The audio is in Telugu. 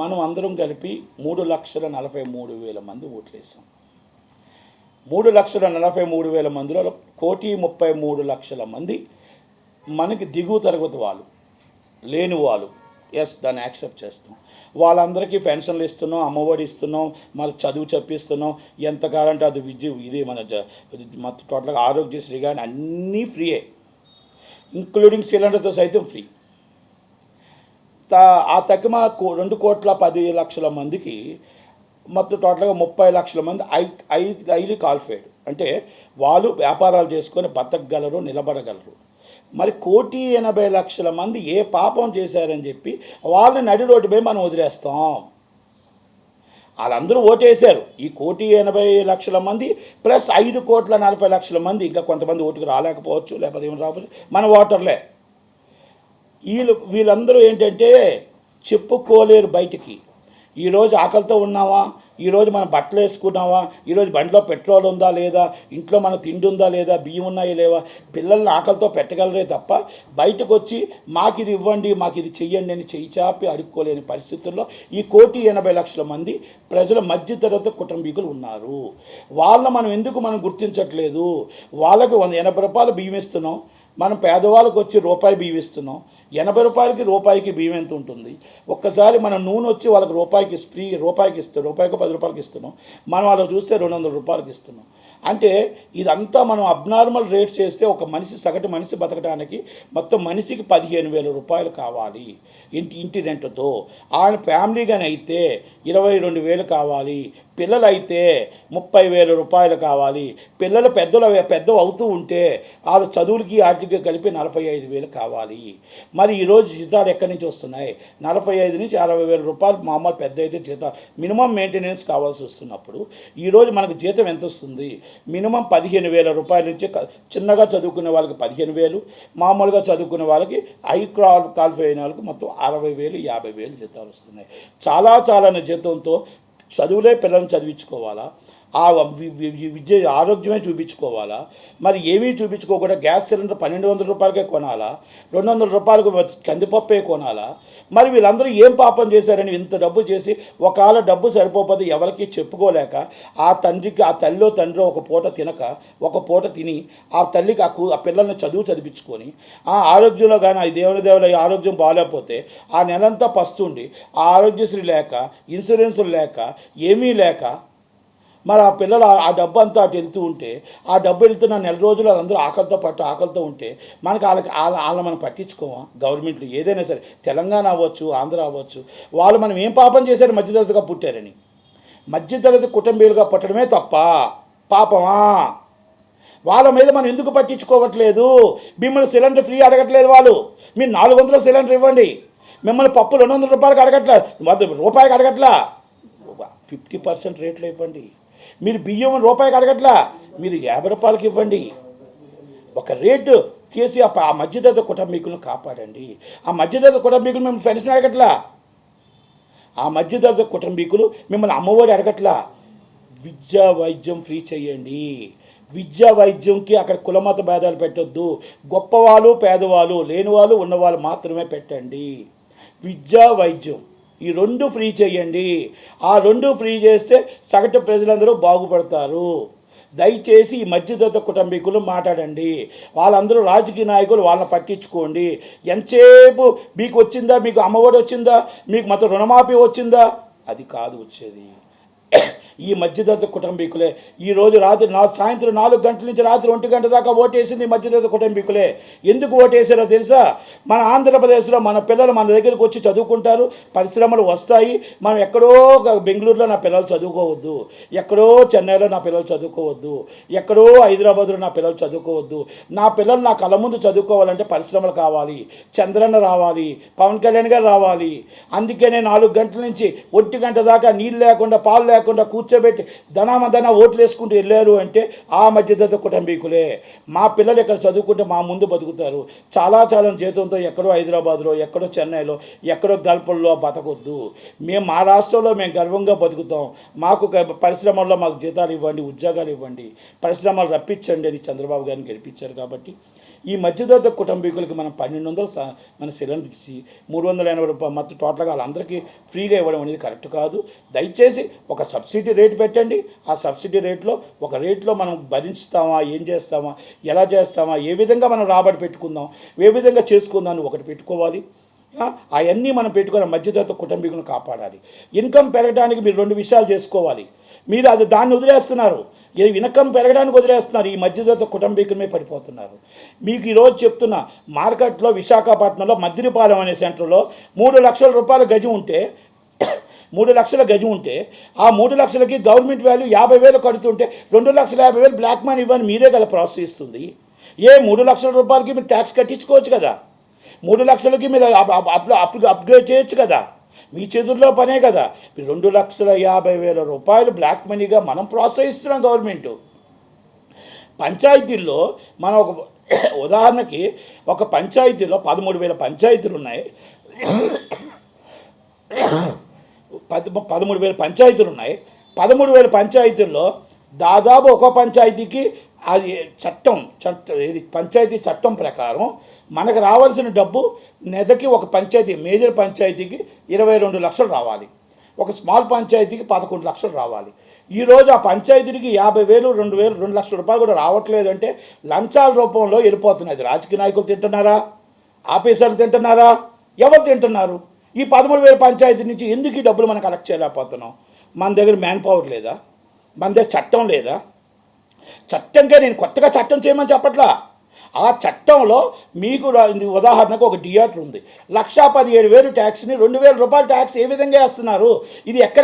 మనం అందరం కలిపి మూడు లక్షల నలభై మూడు వేల మంది ఓట్లేసాం. మూడు లక్షల నలభై మూడు వేల మందిలో కోటి ముప్పై మూడు లక్షల మంది మనకి దిగువ తరగతి వాళ్ళు లేని వాళ్ళు ఎస్ దాన్ని యాక్సెప్ట్ చేస్తాం. వాళ్ళందరికీ పెన్షన్లు ఇస్తున్నాం అమ్మఒడి ఇస్తున్నాం మళ్ళీ చదువు చెప్పిస్తున్నాం. ఎంత కావాలంటే అది విద్య ఇది మన టోటల్గా ఆరోగ్యశ్రీ కానీ అన్నీ ఫ్రీయే. ఇంక్లూడింగ్ సిలిండర్తో సైతం ఫ్రీ. ఆ తక్కువ రెండు కోట్ల పది లక్షల మందికి మొత్తం టోటల్గా ముప్పై లక్షల మంది ఐ ఐ ఐలీ క్వాలిఫైడ్ అంటే వాళ్ళు వ్యాపారాలు చేసుకొని బతకగలరు నిలబడగలరు. మరి కోటి ఎనభై లక్షల మంది ఏ పాపం చేశారని చెప్పి వాళ్ళని నడి రోడ్డుపై మనం వదిలేస్తాం. వాళ్ళందరూ ఓటేశారు. ఈ కోటి ఎనభై లక్షల మంది ప్లస్ ఐదు కోట్ల నలభై లక్షల మంది ఇంకా కొంతమంది ఓటుకు రాలేకపోవచ్చు లేకపోతే ఏమి రాకపోవచ్చు. మన ఓటర్లే. వీళ్ళు వీళ్ళందరూ ఏంటంటే చెప్పుకోలేరు బయటికి. ఈరోజు ఆకలితో ఉన్నావా? ఈరోజు మనం బట్టలు వేసుకున్నావా? ఈరోజు బండిలో పెట్రోల్ ఉందా లేదా? ఇంట్లో మన తిండి ఉందా లేదా? బియ్యం ఉన్నాయా లేవా? పిల్లల్ని ఆకలితో పెట్టగలరే తప్ప బయటకు వచ్చి మాకు ఇది ఇవ్వండి మాకు ఇది చెయ్యండి అని చెయ్యి చాపి అడుక్కోలేని పరిస్థితుల్లో ఈ కోటి ఎనభై లక్షల మంది ప్రజల మధ్యతరగతి కుటుంబీకులు ఉన్నారు. వాళ్ళని మనం ఎందుకు మనం గుర్తించట్లేదు? వాళ్ళకి వంద ఎనభై రూపాయలు బియ్యం ఇస్తున్నాం. మనం పేదవాళ్ళకి వచ్చి రూపాయి బియ్యం ఇస్తున్నాం. ఎనభై రూపాయలకి రూపాయికి బియ్యం ఎంత ఉంటుంది? ఒక్కసారి మన నూనె వచ్చి వాళ్ళకి రూపాయికి ఫ్రీ రూపాయికి ఇస్తాం రూపాయికి పది రూపాయలకి ఇస్తున్నాం. మనం వాళ్ళకి చూస్తే రెండు వందల రూపాయలకి ఇస్తున్నాం. అంటే ఇదంతా మనం అబ్నార్మల్ రేట్స్ చేస్తే ఒక మనిషి సగటు మనిషి బతకడానికి మొత్తం మనిషికి పదిహేను వేల రూపాయలు కావాలి. ఇంటి ఇంటి రెంట్తో. ఆయన ఫ్యామిలీగానే అయితే ఇరవై రెండు వేలు కావాలి. పిల్లలు అయితే ముప్పై వేల రూపాయలు కావాలి. పిల్లలు పెద్దలు పెద్ద అవుతూ ఉంటే వాళ్ళ చదువులకి వాటికి కలిపి నలభై ఐదు వేలు కావాలి. మరి ఈరోజు జీతాలు ఎక్కడి నుంచి వస్తున్నాయి? నలభై ఐదు నుంచి అరవై వేల రూపాయలు మామూలు పెద్ద అయితే జీతాలు. మినిమం మెయింటెనెన్స్ కావాల్సి వస్తున్నప్పుడు ఈరోజు మనకు జీతం ఎంత వస్తుంది? మినిమం పదిహేను వేల రూపాయల నుంచి చిన్నగా చదువుకునే వాళ్ళకి పదిహేను వేలు మామూలుగా చదువుకునే వాళ్ళకి హై క్రాల్ క్వాలిఫై అయిన వాళ్ళకి మొత్తం అరవై వేలు యాభై వేలు జీతాలు వస్తున్నాయి. చాలా చాలా జీతంతో చదువులే పిల్లల్ని చదివించుకోవాలా? ఆ వి- విద్య ఆరోగ్యమే చూపించుకోవాలా? మరి ఏమీ చూపించుకోకుండా గ్యాస్ సిలిండర్ పన్నెండు వందల రూపాయలకే కొనాలా? రెండు వందల రూపాయలకు కందిపప్పే కొనాలా? మరి వీళ్ళందరూ ఏం పాపం చేశారని ఇంత డబ్బు చేసి ఒకవేళ డబ్బు సరిపోతే ఎవరికి చెప్పుకోలేక ఆ తండ్రికి ఆ తల్లో తండ్రి ఒక పూట తినక ఒక పూట తిని ఆ తల్లికి ఆ కూ ఆ పిల్లల్ని చదువు చదివించుకొని ఆ ఆరోగ్యంలో కానీ ఆ దేవుని దేవుల ఆరోగ్యం బాగాలేకపోతే ఆ నెలంతా పస్తుండి. ఆ ఆరోగ్యశ్రీ లేక ఇన్సూరెన్సులు లేక ఏమీ లేక మరి ఆ పిల్లలు ఆ- డబ్బు అంతా అటు వెళ్తూ ఉంటే ఆ డబ్బు వెళ్తున్న నెల రోజులు వాళ్ళందరూ ఆకలితో పట్టు ఆకలితో ఉంటే మనకి వాళ్ళకి వాళ్ళ వాళ్ళని మనం పట్టించుకోమా? గవర్నమెంట్లు ఏదైనా సరే తెలంగాణ అవ్వచ్చు ఆంధ్ర అవ్వచ్చు వాళ్ళు మనం ఏం పాపం చేశారు మధ్యతరగతిగా పుట్టారని? మధ్యతరగతి కుటుంబీయులుగా పుట్టడమే తప్ప పాపమా? వాళ్ళ మీద మనం ఎందుకు పట్టించుకోవట్లేదు? మిమ్మల్ని సిలిండర్ ఫ్రీ అడగట్లేదు వాళ్ళు. మీరు నాలుగు వందల సిలిండర్ ఇవ్వండి. మిమ్మల్ని పప్పు రెండు వందల రూపాయలకు అడగట్లా? వంద రూపాయికి అడగట్లా? ఫిఫ్టీ పర్సెంట్ రేట్లు ఇవ్వండి. మీరు బియ్యం రూపాయికి అడగట్లా మీరు యాభై రూపాయలకి ఇవ్వండి. ఒక రేటు తీసి ఆ ప- కుటుంబీకులను కాపాడండి. ఆ మధ్యతరగతి కుటుంబీకులు మేము ఫ్రెండ్స్ని అడగట్లా? ఆ మధ్యతరగతి కుటుంబీకులు మిమ్మల్ని అమ్మఒడి అడగట్లా? విద్యా వైద్యం ఫ్రీ చేయండి. విద్యా వైద్యంకి అక్కడ కులమత భేదాలు పెట్టొద్దు. గొప్పవాళ్ళు పేదవాళ్ళు లేనివాళ్ళు ఉన్నవాళ్ళు మాత్రమే పెట్టండి. విద్యా వైద్యం. ఈ రెండు ఫ్రీ చేయండి. ఆ రెండు ఫ్రీ చేస్తే సగటు ప్రజలందరూ బాగుపడతారు. దయచేసి ఈ మధ్యతరగతి కుటుంబీకులు మాట్లాడండి. వాళ్ళందరూ రాజకీయ నాయకులు వాళ్ళని పట్టించుకోండి. ఎంతసేపు మీకు వచ్చిందా? మీకు అమ్మఒడి వచ్చిందా? మీకు మొత్తం రుణమాఫీ వచ్చిందా? అది కాదు వచ్చేది. ఈ మధ్యతరగతి కుటుంబీకులే. ఈ రోజు రాత్రి నా సాయంత్రం నాలుగు గంటల నుంచి రాత్రి ఒంటి గంట దాకా ఓటేసింది మధ్యతరగతి కుటుంబీకులే. ఎందుకు ఓటేసారో తెలుసా? మన ఆంధ్రప్రదేశ్లో మన పిల్లలు మన దగ్గరికి వచ్చి చదువుకుంటారు పరిశ్రమలు వస్తాయి. మనం ఎక్కడో ఒక బెంగళూరులో నా పిల్లలు చదువుకోవద్దు ఎక్కడో చెన్నైలో నా పిల్లలు చదువుకోవద్దు ఎక్కడో హైదరాబాద్లో నా పిల్లలు చదువుకోవద్దు. నా పిల్లలు నా కళ్ళ ముందు చదువుకోవాలంటే పరిశ్రమలు కావాలి చంద్రన్న రావాలి పవన్ కళ్యాణ్ గారు రావాలి. అందుకనే నాలుగు గంటల నుంచి ఒంటి గంట దాకా నీళ్ళు లేకుండా పాలు లేకుండా కూర్చోబెట్టి ధనామధన ఓట్లు వేసుకుంటూ వెళ్ళారు అంటే ఆ మధ్యతరగతి కుటుంబీకులే. మా పిల్లలు ఇక్కడ చదువుకుంటే మా ముందు బతుకుతారు. చాలా చాలా జీతంతో ఎక్కడో హైదరాబాద్లో ఎక్కడో చెన్నైలో ఎక్కడో గల్పల్లో బతకొద్దు. మేము మా రాష్ట్రంలో మేము గర్వంగా బతుకుతాం. మాకు పరిశ్రమల్లో మాకు జీతాలు ఇవ్వండి ఉద్యోగాలు ఇవ్వండి. పరిశ్రమలు రప్పించండి అని చంద్రబాబు గారిని గెలిపించారు కాబట్టి ఈ మధ్యతరగతి కుటుంబీకులకి మనం పన్నెండు వందలు మన సిలిండర్ ఇచ్చి మూడు వందల ఎనభై రూపాయలు మొత్తం టోటల్గా వాళ్ళందరికీ ఫ్రీగా ఇవ్వడం అనేది కరెక్ట్ కాదు. దయచేసి ఒక సబ్సిడీ రేటు పెట్టండి. ఆ సబ్సిడీ రేట్లో ఒక రేట్లో మనం భరించుతామా? ఏం చేస్తామా? ఎలా చేస్తామా? ఏ విధంగా మనం రాబడి పెట్టుకుందాం? ఏ విధంగా చేసుకుందాం అని ఒకటి పెట్టుకోవాలి. అవన్నీ మనం పెట్టుకున్న మధ్యతరగతి కుటుంబీకులను కాపాడాలి. ఇన్కమ్ పెరగడానికి మీరు రెండు విషయాలు చేసుకోవాలి. మీరు అది దాన్ని వదిలేస్తున్నారు. ఇది వినకం పెరగడానికి వదిలేస్తున్నారు. ఈ మధ్యతరగతి కుటుంబీకులమే పడిపోతున్నారు. మీకు ఈరోజు చెప్తున్న మార్కెట్లో విశాఖపట్నంలో మద్దిరిపాలెం అనే సెంటర్లో మూడు లక్షల రూపాయల గజం ఉంటే మూడు లక్షల గజం ఉంటే ఆ మూడు లక్షలకి గవర్నమెంట్ వాల్యూ యాభై వేలు కడుతుంటే రెండు లక్షల యాభై వేలు బ్లాక్ మనీ ఇవ్వని మీరే కదా ప్రోత్సహిస్తుంది. ఏ మూడు లక్షల రూపాయలకి మీరు ట్యాక్స్ కట్టించుకోవచ్చు కదా. మూడు లక్షలకి మీరు అప్- అప్- అప్గ్రేడ్ చేయొచ్చు కదా. మీ చేతుల్లో పనే కదా. రెండు లక్షల యాభై వేల రూపాయలు బ్లాక్ మనీగా మనం ప్రోత్సహిస్తున్నాం గవర్నమెంట్. పంచాయతీల్లో మనం ఒక ఉదాహరణకి ఒక పంచాయతీలో పదమూడు వేల పంచాయతీలు ఉన్నాయి. పది పదమూడు వేల పంచాయతీలు ఉన్నాయి. పదమూడు వేల పంచాయతీల్లో దాదాపు ఒక పంచాయతీకి అది చట్టం చట్టం ఇది పంచాయతీ చట్టం ప్రకారం మనకు రావాల్సిన డబ్బు నెదకి ఒక పంచాయతీ మేజర్ పంచాయతీకి ఇరవై రెండు లక్షలు రావాలి. ఒక స్మాల్ పంచాయతీకి పదకొండు లక్షలు రావాలి. ఈరోజు ఆ పంచాయతీకి యాభై వేలు రెండు వేలు రెండు లక్షల రూపాయలు కూడా రావట్లేదు అంటే లంచాల రూపంలో వెళ్ళిపోతున్నాయి. రాజకీయ నాయకులు తింటున్నారా? ఆఫీసర్లు తింటున్నారా? ఎవరు తింటున్నారు? ఈ పదమూడు వేల పంచాయతీ నుంచి ఎందుకు ఈ డబ్బులు మనం కలెక్ట్ చేయలేకపోతున్నాం? మన దగ్గర మ్యాన్ పవర్ లేదా? మన దగ్గర చట్టం లేదా? చట్టంగా నేను కొత్తగా చట్టం చేయమని చెప్పట్లా. ఆ చట్టంలో మీకు ఉదాహరణకు ఒక థియేటర్ ఉంది. లక్షా పదిహేడు వేలు ట్యాక్స్ని రెండు వేల రూపాయల ట్యాక్స్ ఏ విధంగా వేస్తున్నారు? ఇది ఎక్కడ